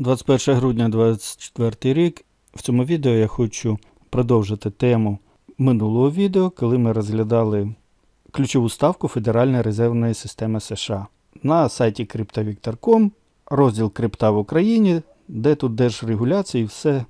21 грудня 2024 рік. В цьому відео я хочу продовжити тему минулого відео, коли ми розглядали ключову ставку Федеральної резервної системи США. На сайті CryptoVictor.com, розділ Крипта в Україні, де тут держрегуляції, все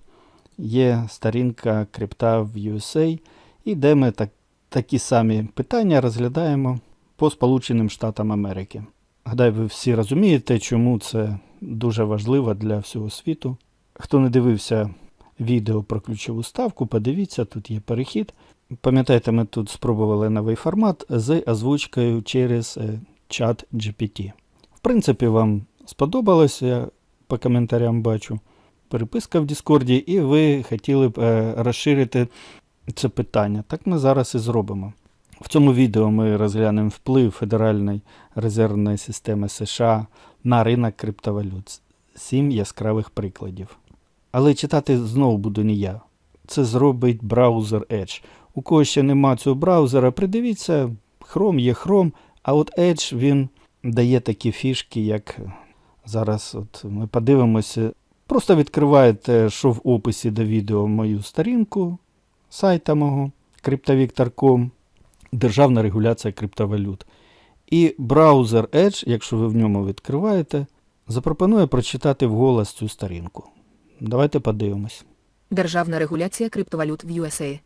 є сторінка крипта в USA, і де ми так, такі самі питання розглядаємо по Сполученим Штатам Америки. Гадаю, ви всі розумієте, чому це дуже важливо для всього світу. Хто не дивився відео про ключову ставку, подивіться, тут є перехід. Пам'ятаєте, ми тут спробували новий формат з озвучкою через е, чат GPT. В принципі, вам сподобалося, я по коментарям бачу. Переписка в Діскорді, і ви хотіли б е, розширити це питання. Так ми зараз і зробимо. В цьому відео ми розглянемо вплив Федеральної резервної системи США на ринок криптовалют. Сім яскравих прикладів. Але читати знову буду не я. Це зробить браузер Edge. У кого ще нема цього браузера, придивіться, Chrome є Chrome, а от Edge він дає такі фішки, як зараз от ми подивимося. Просто відкриваєте, що в описі до відео мою сторінку сайта мого cryptovictor.com, Державна регуляція криптовалют. І браузер Edge, якщо ви в ньому відкриваєте, запропонує прочитати вголос цю сторінку. Давайте подивимось. Державна регуляція криптовалют в USA.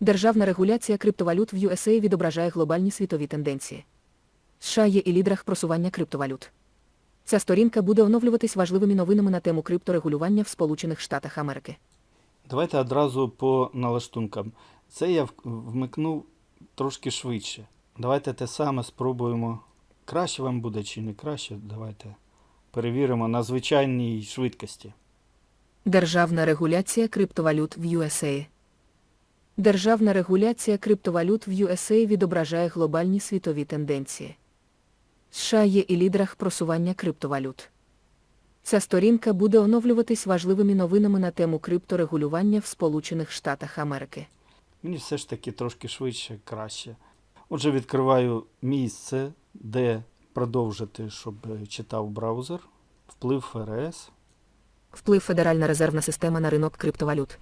Державна регуляція криптовалют в USA відображає глобальні світові тенденції. США є і лідерах просування криптовалют. Ця сторінка буде оновлюватись важливими новинами на тему крипторегулювання в Сполучених Штатах Америки. Давайте одразу по налаштункам. Це я вмикнув трошки швидше. Давайте те саме спробуємо. Краще вам буде чи не краще. Давайте перевіримо на звичайній швидкості. Державна регуляція криптовалют в USA. Державна регуляція криптовалют в USA відображає глобальні світові тенденції. США є і лідерах просування криптовалют. Ця сторінка буде оновлюватись важливими новинами на тему крипторегулювання в Сполучених Штатах Америки. Мені все ж таки трошки швидше, краще. Отже, відкриваю місце, де продовжити, щоб е, читав браузер. Вплив ФРС. Вплив Федеральна резервна система на ринок криптовалют.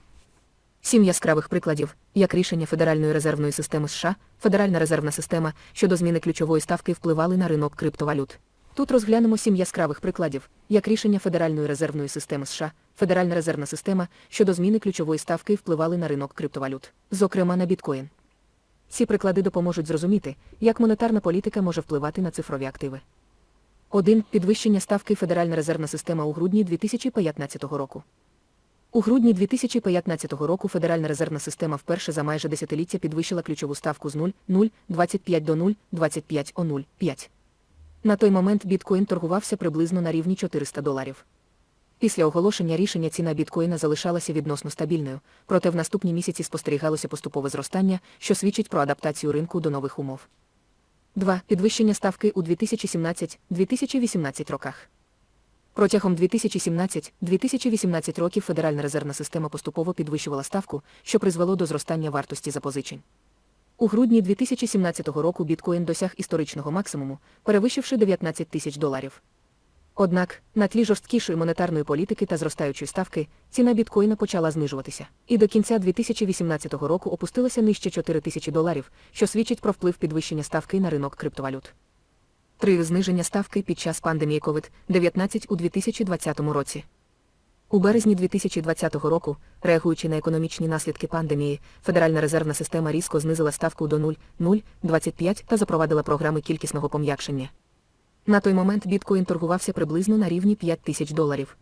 Сім яскравих прикладів, як рішення Федеральної резервної системи США, Федеральна резервна система щодо зміни ключової ставки впливали на ринок криптовалют. Тут розглянемо сім яскравих прикладів, як рішення Федеральної резервної системи США, Федеральна резервна система щодо зміни ключової ставки впливали на ринок криптовалют, зокрема на біткоін. Ці приклади допоможуть зрозуміти, як монетарна політика може впливати на цифрові активи. 1. Підвищення ставки Федеральна резервна система у грудні 2015 року. У грудні 2015 року Федеральна резервна система вперше за майже десятиліття підвищила ключову ставку з 0,025 до 0,25 На той момент біткоін торгувався приблизно на рівні 400 доларів. Після оголошення рішення ціна біткоїна залишалася відносно стабільною, проте в наступні місяці спостерігалося поступове зростання, що свідчить про адаптацію ринку до нових умов. 2. Підвищення ставки у 2017-2018 роках. Протягом 2017-2018 років Федеральна резервна система поступово підвищувала ставку, що призвело до зростання вартості запозичень. У грудні 2017 року біткоін досяг історичного максимуму, перевищивши 19 тисяч доларів. Однак, на тлі жорсткішої монетарної політики та зростаючої ставки, ціна біткоїна почала знижуватися, і до кінця 2018 року опустилася нижче 4 тисячі доларів, що свідчить про вплив підвищення ставки на ринок криптовалют. 3. Зниження ставки під час пандемії COVID-19 у 2020 році. У березні 2020 року, реагуючи на економічні наслідки пандемії, Федеральна резервна система різко знизила ставку до 0,025 та запровадила програми кількісного пом'якшення. На той момент біткоін торгувався приблизно на рівні 5 тисяч доларів.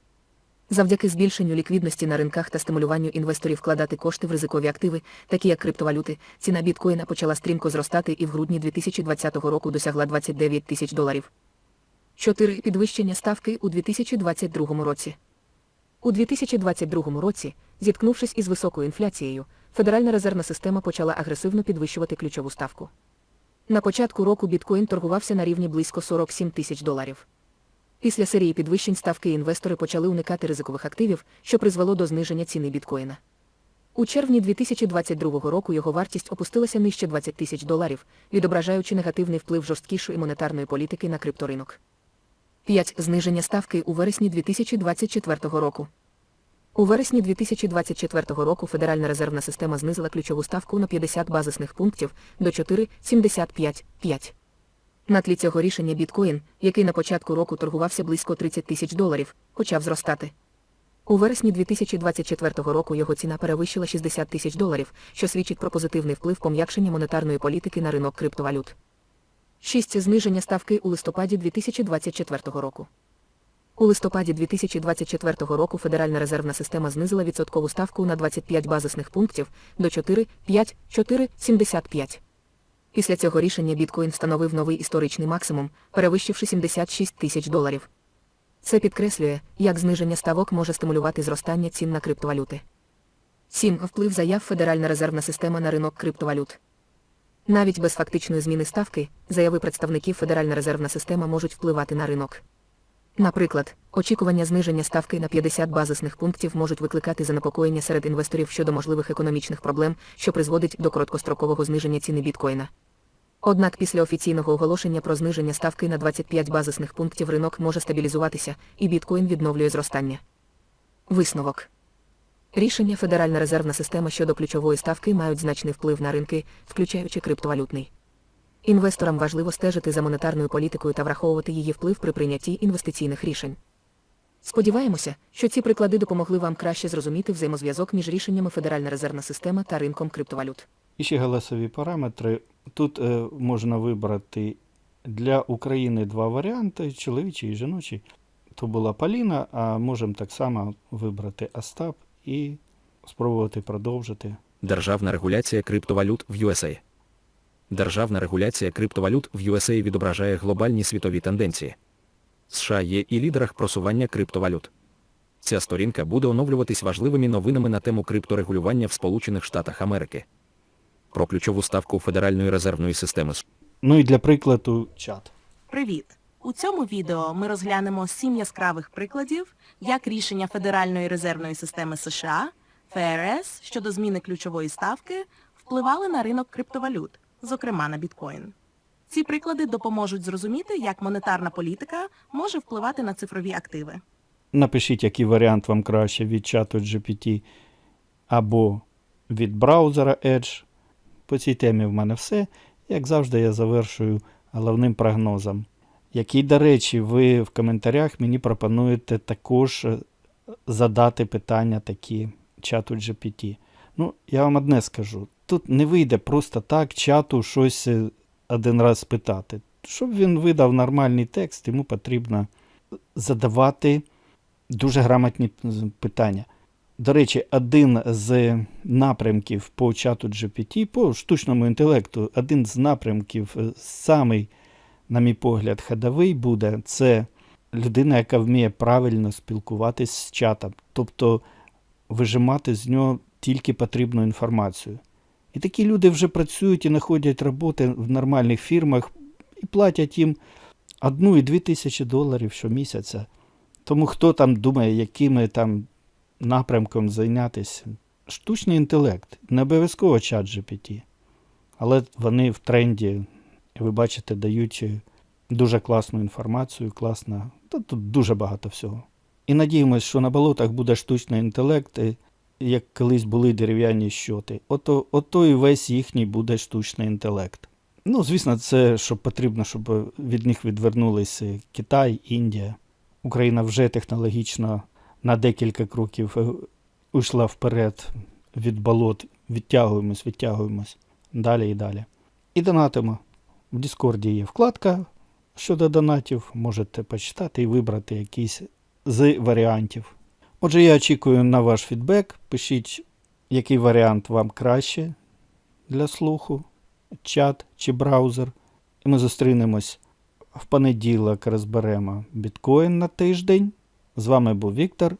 Завдяки збільшенню ліквідності на ринках та стимулюванню інвесторів вкладати кошти в ризикові активи, такі як криптовалюти, ціна біткоїна почала стрімко зростати і в грудні 2020 року досягла 29 тисяч доларів. 4. Підвищення ставки у 2022 році. У 2022 році, зіткнувшись із високою інфляцією, Федеральна резервна система почала агресивно підвищувати ключову ставку. На початку року біткоін торгувався на рівні близько 47 тисяч доларів. Після серії підвищень ставки інвестори почали уникати ризикових активів, що призвело до зниження ціни біткоїна. У червні 2022 року його вартість опустилася нижче 20 тисяч доларів, відображаючи негативний вплив жорсткішої монетарної політики на крипторинок. 5. Зниження ставки у вересні 2024 року. У вересні 2024 року Федеральна резервна система знизила ключову ставку на 50 базисних пунктів до 4,75,5. На тлі цього рішення біткоін, який на початку року торгувався близько 30 тисяч доларів, почав зростати. У вересні 2024 року його ціна перевищила 60 тисяч доларів, що свідчить про позитивний вплив пом'якшення монетарної політики на ринок криптовалют. 6. Зниження ставки у листопаді 2024 року. У листопаді 2024 року Федеральна резервна система знизила відсоткову ставку на 25 базисних пунктів до 4,5,4,75. Після цього рішення біткоін встановив новий історичний максимум, перевищивши 76 тисяч доларів. Це підкреслює, як зниження ставок може стимулювати зростання цін на криптовалюти. 7. Вплив заяв Федеральна резервна система на ринок криптовалют. Навіть без фактичної зміни ставки, заяви представників Федеральна резервна система можуть впливати на ринок. Наприклад, очікування зниження ставки на 50 базисних пунктів можуть викликати занепокоєння серед інвесторів щодо можливих економічних проблем, що призводить до короткострокового зниження ціни біткоїна. Однак після офіційного оголошення про зниження ставки на 25 базисних пунктів ринок може стабілізуватися, і біткоін відновлює зростання. Висновок. Рішення Федеральна резервна система щодо ключової ставки мають значний вплив на ринки, включаючи криптовалютний. Інвесторам важливо стежити за монетарною політикою та враховувати її вплив при прийнятті інвестиційних рішень. Сподіваємося, що ці приклади допомогли вам краще зрозуміти взаємозв'язок між рішеннями Федеральна резервна система та ринком криптовалют. І ще голосові параметри. Тут е, можна вибрати для України два варіанти: чоловічий і жіночий. То була Поліна, а можемо так само вибрати Остап і спробувати продовжити. Державна регуляція криптовалют в USA. Державна регуляція криптовалют в USA відображає глобальні світові тенденції. США є і лідерах просування криптовалют. Ця сторінка буде оновлюватись важливими новинами на тему крипторегулювання в Сполучених Штатах Америки. Про ключову ставку Федеральної резервної системи Ну і для прикладу чат. Привіт! У цьому відео ми розглянемо сім яскравих прикладів, як рішення Федеральної резервної системи США ФРС щодо зміни ключової ставки впливали на ринок криптовалют, зокрема на біткоін. Ці приклади допоможуть зрозуміти, як монетарна політика може впливати на цифрові активи. Напишіть, який варіант вам краще від чату GPT або від браузера Edge. По цій темі в мене все. Як завжди, я завершую головним прогнозом, який, до речі, ви в коментарях мені пропонуєте також е, задати питання такі чату GPT. Ну, я вам одне скажу: тут не вийде просто так чату щось е, один раз спитати. Щоб він видав нормальний текст, йому потрібно задавати дуже грамотні питання. До речі, один з напрямків по чату GPT, по штучному інтелекту, один з напрямків, е, самий, на мій погляд, ходовий буде, це людина, яка вміє правильно спілкуватись з чатом, тобто вижимати з нього тільки потрібну інформацію. І такі люди вже працюють і знаходять роботи в нормальних фірмах і платять їм одну і дві тисячі доларів щомісяця. Тому хто там думає, якими там напрямком зайнятися? Штучний інтелект, не обов'язково чат GPT. Але вони в тренді, ви бачите, дають дуже класну інформацію, класна, тут дуже багато всього. І надіємось, що на болотах буде штучний інтелект, як колись були дерев'яні щоти. Ото, ото і весь їхній буде штучний інтелект. Ну, звісно, це щоб потрібно, щоб від них відвернулися Китай, Індія. Україна вже технологічно на декілька кроків е, ушла вперед від болот. Відтягуємось, відтягуємось далі і далі. І донатимо. В Діскорді є вкладка щодо донатів. Можете почитати і вибрати якийсь з варіантів. Отже, я очікую на ваш фідбек. Пишіть, який варіант вам краще для слуху, чат чи браузер. І ми зустрінемось в понеділок, розберемо біткоін на тиждень. З вами був Віктор.